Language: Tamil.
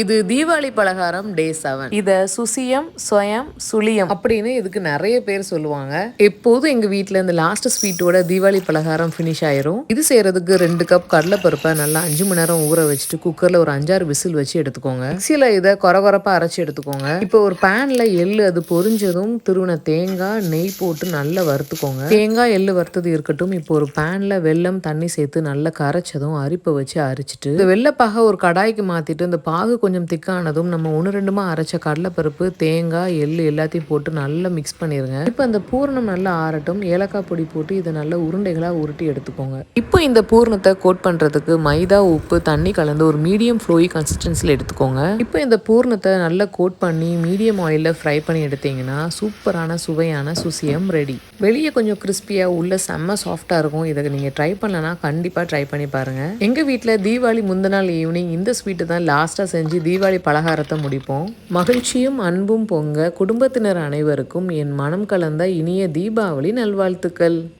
இது தீபாவளி பலகாரம் டே செவன் இத சுசியம் சொயம் சுளியம் அப்படின்னு இதுக்கு நிறைய பேர் சொல்லுவாங்க. எப்போதும் எங்க வீட்ல இந்த லாஸ்ட் ஸ்வீட்டோட தீபாவளி பலகாரம் ஃபினிஷ் ஆயிரும். இது செய்யறதுக்கு ரெண்டு கப் கடலைப்பருப்பை நல்லா அஞ்சு மணி நேரம் ஊற வச்சுட்டு குக்கர்ல ஒரு அஞ்சாறு விசில் வச்சு எடுத்துக்கோங்க. மிக்சியில இதை கொரகொரப்பா அரைச்சு எடுத்துக்கோங்க. இப்போ ஒரு பேன்ல எள்ளு அது பொரிஞ்சதும் திருவன தேங்காய் நெய் போட்டு நல்லா வறுத்துக்கோங்க. தேங்காய் எள்ளு வறுத்தது இருக்கட்டும். இப்போ ஒரு பேன்ல வெல்லம் தண்ணி சேர்த்து நல்லா கரைச்சதும் அரிப்பை வச்சு அரிச்சிட்டு இந்த வெள்ளைப்பாக ஒரு கடாய்க்கு மாத்திட்டு இந்த பாகு கொஞ்சம் திக்கானதும் நம்ம ஒன்று ரெண்டுமா அரைச்ச கடலைப்பருப்பு தேங்காய் எள் எல்லாத்தையும் போட்டு நல்லா மிக்ஸ் பண்ணிடுங்க இப்போ அந்த பூரணம் நல்லா ஆறட்டும். ஏலக்காய் பொடி போட்டு இதை நல்லா உருண்டைகளாக உருட்டி எடுத்துக்கோங்க. இப்போ இந்த பூரணத்தை கோட் பண்ணுறதுக்கு மைதா உப்பு தண்ணி கலந்து ஒரு மீடியம் ஃப்ளோயி கன்சிஸ்டன்சியில் எடுத்துக்கோங்க. இப்போ இந்த பூரணத்தை நல்லா கோட் பண்ணி மீடியம் ஆயிலில் ஃப்ரை பண்ணி எடுத்தீங்கன்னா சூப்பரான சுவையான சுசியம் ரெடி வெளியே கொஞ்சம் கிறிஸ்பியாக உள்ள செம்ம சாஃப்டாக இருக்கும். இதை நீங்கள் ட்ரை பண்ணலன்னா கண்டிப்பாக ட்ரை பண்ணி பாருங்கள் எங்கள் வீட்டில் தீபாவளி முந்தின நாள் ஈவினிங் இந்த ஸ்வீட்டு தான் லாஸ்ட்டாக செஞ்சு செஞ்சு தீபாவளி பலகாரத்தை முடிப்போம். மகிழ்ச்சியும் அன்பும் பொங்க குடும்பத்தினர் அனைவருக்கும் என் மனம் கலந்த இனிய தீபாவளி நல்வாழ்த்துக்கள்.